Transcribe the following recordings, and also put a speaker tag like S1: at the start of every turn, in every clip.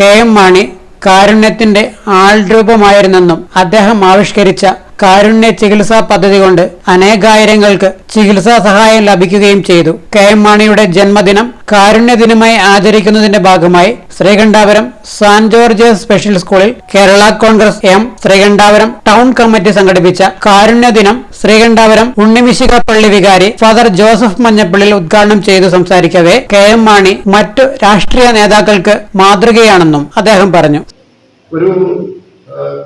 S1: K M Mani കാരുണ്യത്തിന്റെ ആൾരൂപമായിരുന്നെന്നും അദ്ദേഹം ആവിഷ്കരിച്ച കാരുണ്യ ചികിത്സാ പദ്ധതി കൊണ്ട് അനേകായിരങ്ങൾക്ക് ചികിത്സാ സഹായം ലഭിക്കുകയും ചെയ്തു. കെ എം മാണിയുടെ ജന്മദിനം കാരുണ്യ ദിനമായി ആചരിക്കുന്നതിന്റെ ഭാഗമായി ശ്രീകണ്ഠാപുരം സാൻ ജോർജ് സ്പെഷ്യൽ സ്കൂളിൽ Kerala Congress M Sreekandapuram town committee സംഘടിപ്പിച്ച കാരുണ്യ ദിനം ശ്രീകണ്ഠാപുരം ഉണ്ണിമിശിക പള്ളി വികാരി ഫാദർ ജോസഫ് മഞ്ഞപ്പള്ളിൽ ഉദ്ഘാടനം ചെയ്തു സംസാരിക്കവേ കെ എം മാണി മറ്റു രാഷ്ട്രീയ നേതാക്കൾക്ക് മാതൃകയാണെന്നും അദ്ദേഹം പറഞ്ഞു.
S2: ഒരു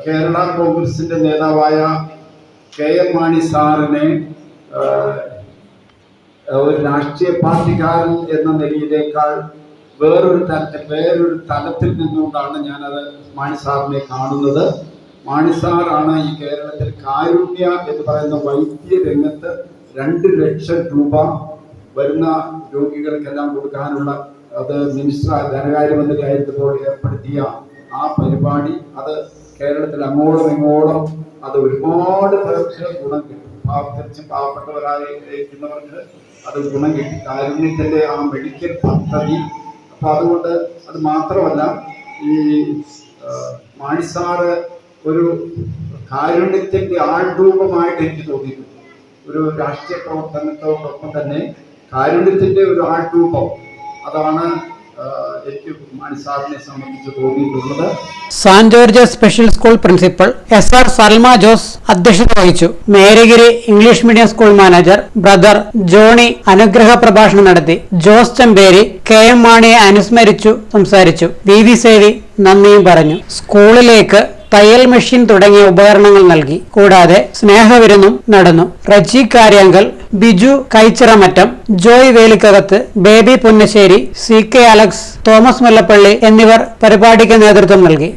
S2: കേരള കോൺഗ്രസിന്റെ നേതാവായ കെ എം മാണി സാറിനെ ഒരു രാഷ്ട്രീയ പാർട്ടിക്കാരൻ എന്ന നിലയിലേക്കാൾ വേറൊരു തരത്തിൽ വേറൊരു തലത്തിൽ നിന്നുകൊണ്ടാണ് ഞാനത് മാണി സാറിനെ കാണുന്നത്. മാണി സാറാണ് ഈ കേരളത്തിൽ കാരുണ്യ എന്ന് പറയുന്ന വൈദ്യ രംഗത്ത് രണ്ട് ലക്ഷം രൂപ വരുന്ന രോഗികൾക്കെല്ലാം കൊടുക്കാനുള്ള അത് മിനിസ്റ്റർ ധനകാര്യമന്ത്രി ആയിരുന്നപ്പോൾ ഏർപ്പെടുത്തിയ ആ പരിപാടി. അത് കേരളത്തിൽ അങ്ങോളം ഇങ്ങോളം അത് ഒരുപാട് പേർക്ക് ഗുണം കിട്ടും. പാവത്തിരിച്ച് പാവപ്പെട്ടവരായിരിക്കുന്നവർക്ക് അത് ഗുണം കിട്ടി. കാരുണ്യത്തിന്റെ ആ മെഡിക്കൽ പദ്ധതി. അപ്പൊ അതുകൊണ്ട് അത് മാത്രമല്ല ഈ മാണിസാറ് ഒരു കാരുണ്യത്തിന്റെ ആൾരൂപമായിട്ട് എനിക്ക് തോന്നിയിട്ടുണ്ട്. ഒരു രാഷ്ട്രീയ പ്രവർത്തനത്തോടൊപ്പം തന്നെ കാരുണ്യത്തിന്റെ ഒരു ആൾരൂപം. അതാണ് എനിക്ക്
S1: San George special school principal S R Salma Jose അധ്യക്ഷത വഹിച്ചു. Marygiri English medium school manager brother Johny അനുഗ്രഹ പ്രഭാഷണം നടത്തി. ജോസ് ചെമ്പേരി കെ എം മാണിയെ അനുസ്മരിച്ചു സംസാരിച്ചു. വി വി സേവി നന്ദിയും പറഞ്ഞു. സ്കൂളിലേക്ക് തയ്യൽ മെഷീൻ തുടങ്ങിയ ഉപകരണങ്ങൾ നൽകി. കൂടാതെ സ്നേഹവിരുന്നും നടന്നു. റജി കാര്യാങ്കൽ ബിജു കൈച്ചിറമറ്റം ജോയ് വേലിക്കകത്ത് ബേബി പുന്നശ്ശേരി സി കെ അലക്സ് തോമസ് മുല്ലപ്പള്ളി എന്നിവർ പരിപാടിക്ക് നേതൃത്വം നൽകി.